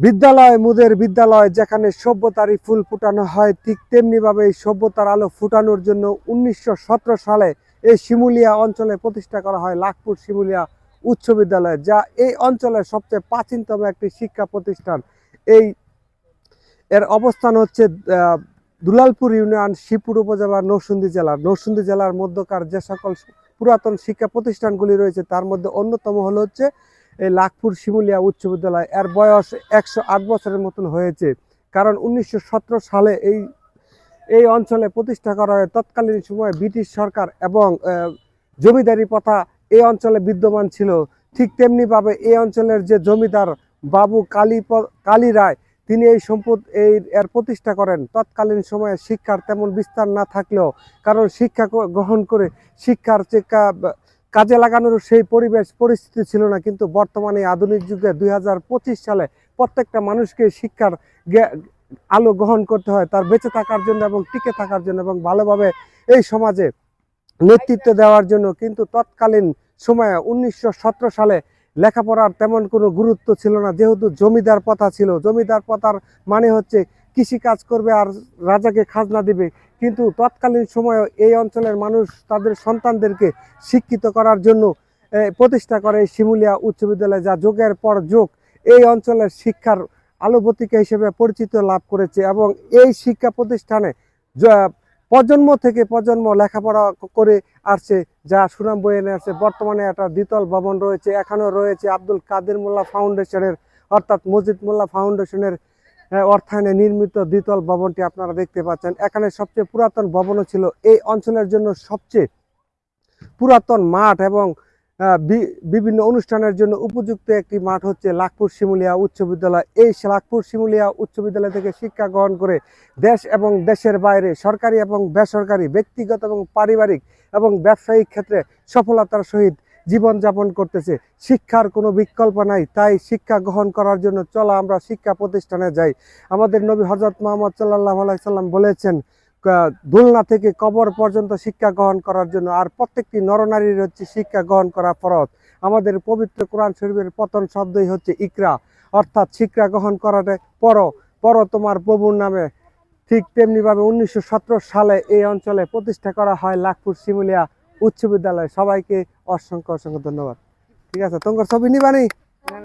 বিদ্যালয়, মুদের বিদ্যালয়, যেখানে সভ্যতারই ফুল ফুটানো হয়, ঠিক তেমনিভাবে এই সভ্যতার আলো ফুটানোর জন্য উনিশশো সতেরো সালে এই শিমুলিয়া অঞ্চলে প্রতিষ্ঠা করা হয় লাখপুর শিমুলিয়া উচ্চ বিদ্যালয়, যা এই অঞ্চলের সবচেয়ে প্রাচীনতম একটি শিক্ষা প্রতিষ্ঠান। এই, এর অবস্থান হচ্ছে দুলালপুর ইউনিয়ন, শিবপুর উপজেলার নরসিংদী জেলার নরসিংদী জেলার মধ্যকার যে সকল পুরাতন শিক্ষা প্রতিষ্ঠানগুলি রয়েছে, তার মধ্যে অন্যতম হলো হচ্ছে এই লাখপুর শিমুলিয়া উচ্চ বিদ্যালয়। এর বয়স একশো আট বছরের মতন হয়েছে। কারণ উনিশশো সতেরো সালে এই এই অঞ্চলে প্রতিষ্ঠা করা হয়। তৎকালীন সময়ে ব্রিটিশ সরকার এবং জমিদারি প্রথা এই অঞ্চলে বিদ্যমান ছিল। ঠিক তেমনিভাবে এই অঞ্চলের যে জমিদার বাবু কালী কালী রায়, তিনি এই সম্পদ, এই, এর প্রতিষ্ঠা করেন। তৎকালীন সময়ে শিক্ষার তেমন বিস্তার না থাকলেও, কারণ শিক্ষা গ্রহণ করে শিক্ষার যে কা- কাজে লাগানোর সেই পরিবেশ, পরিস্থিতি ছিল না। কিন্তু বর্তমানে আধুনিক যুগে দু হাজার পঁচিশ সালে প্রত্যেকটা মানুষকে শিক্ষার আলো গ্রহণ করতে হয়। তার বেঁচে থাকার জন্য এবং টিকে থাকার জন্য এবং ভালোভাবে এই সমাজে নেতৃত্ব দেওয়ার জন্য কিন্তু তৎকালীন সময়ে উনিশশো সতেরো সালে লেখাপড়ার তেমন কোনো গুরুত্ব ছিল না। যেহেতু জমিদার প্রথা ছিল, জমিদার প্রথার মানে হচ্ছে কৃষি কাজ করবে আর রাজাকে খাজনা দিবে। কিন্তু তৎকালীন সময়ে এই অঞ্চলের মানুষ তাদের সন্তানদেরকে শিক্ষিত করার জন্য প্রতিষ্ঠা করে শিমুলিয়া উচ্চ বিদ্যালয়। যা যোগের পর যোগ এই অঞ্চলের শিক্ষার আলোবতিকা হিসেবে পরিচিত লাভ করেছে এবং এই শিক্ষা প্রতিষ্ঠানে প্রজন্ম থেকে প্রজন্ম লেখাপড়া করে আসছে, যা সুনাম বয়ে নিয়ে আসছে। বর্তমানে একটা দ্বিতল ভবন রয়েছে, এখানেও রয়েছে আব্দুল কাদের মোল্লা ফাউন্ডেশনের, অর্থাৎ মসজিদ মোল্লা ফাউন্ডেশনের অর্থায়নে নির্মিত দ্বিতল ভবনটি আপনারা দেখতে পাচ্ছেন। এখানে সবচেয়ে পুরাতন ভবনও ছিল এই অঞ্চলের জন্য সবচেয়ে পুরাতন মাঠ এবং বিভিন্ন অনুষ্ঠানের জন্য উপযুক্ত একটি মাঠ হচ্ছে লাখপুর শিমুলিয়া উচ্চ বিদ্যালয়। এই লাখপুর শিমুলিয়া উচ্চ বিদ্যালয় থেকে শিক্ষা গ্রহণ করে দেশ এবং দেশের বাইরে সরকারি এবং বেসরকারি, ব্যক্তিগত এবং পারিবারিক এবং ব্যবসায়িক ক্ষেত্রে সফলতার সহিত জীবনযাপন করতেছে। শিক্ষার কোনো বিকল্প নাই, তাই শিক্ষা গ্রহণ করার জন্য চলো আমরা শিক্ষা প্রতিষ্ঠানে যাই। আমাদের নবী হজরত মোহাম্মদ সাল্লাহ সাল্লাম বলেছেন দোলনা থেকে কবর পর্যন্ত শিক্ষা গ্রহণ করার জন্য, আর প্রত্যেকটি নরনারীর হচ্ছে শিক্ষা গ্রহণ করা ফরজ। আমাদের পবিত্র কোরআন শরীফের পতন শব্দই হচ্ছে ইকরা, অর্থাৎ শিক্ষা গ্রহণ করাটা পড়ো পড়ো তোমার প্রভুর নামে। ঠিক তেমনিভাবে উনিশশো সতেরো সালে এই অঞ্চলে প্রতিষ্ঠা করা হয় লাখপুর শিমুলিয়া উচ্চ বিদ্যালয়। সবাইকে অসংখ্য অসংখ্য ধন্যবাদ। ঠিক আছে তোমার ছবি নিবানি